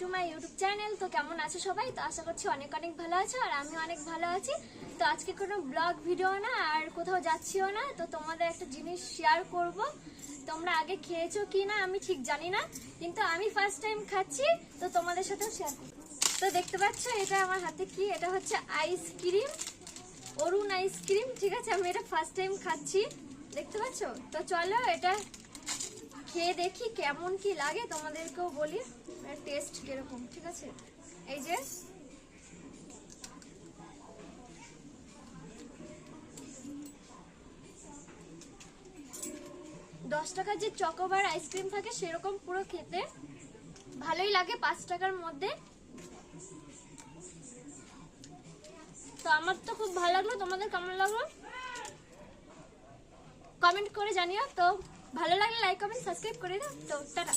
To my YouTube channel তো কেমন আছো সবাই? তো আশা করছি অনেক অনেক ভালো আছো, আর আমি অনেক ভালো আছি। তো আজকে কোনো ব্লগ ভিডিও না, আর কোথাও যাচ্ছিও না। তো তোমাদের একটা জিনিস শেয়ার করব। তোমরা আগে খেয়েছো কি না, আমি ঠিক জানি না। কিন্তু আমি ফার্স্ট টাইম খাচ্ছি, তো তোমাদের সাথেও শেয়ার তো দেখতে পাচ্ছ, এটা আমার হাতে কি? এটা হচ্ছে আইসক্রিম অরুণ আইসক্রিম ঠিক আছে? আমি এটা ফার্স্ট টাইম খাচ্ছি। দেখতে পাচ্ছ? তো চলো এটা খেয়ে দেখি কেমন কি লাগে, তোমাদেরকেও বলি। টেস্ট কীরকম, ঠিক আছে? এই যে। দশ টাকার যে চকোবার আইসক্রিম থাকে, সেরকম পুরো খেতে। ভালোই লাগে পাঁচ টাকার মধ্যে। তো আমার তো খুব ভালো লাগল। তোমাদের কেমন লাগল? কমেন্ট করে জানিও। তো ভালো লাগলে লাইক কমেন্ট সাবস্ক্রাইব করে দাও তো টাটা।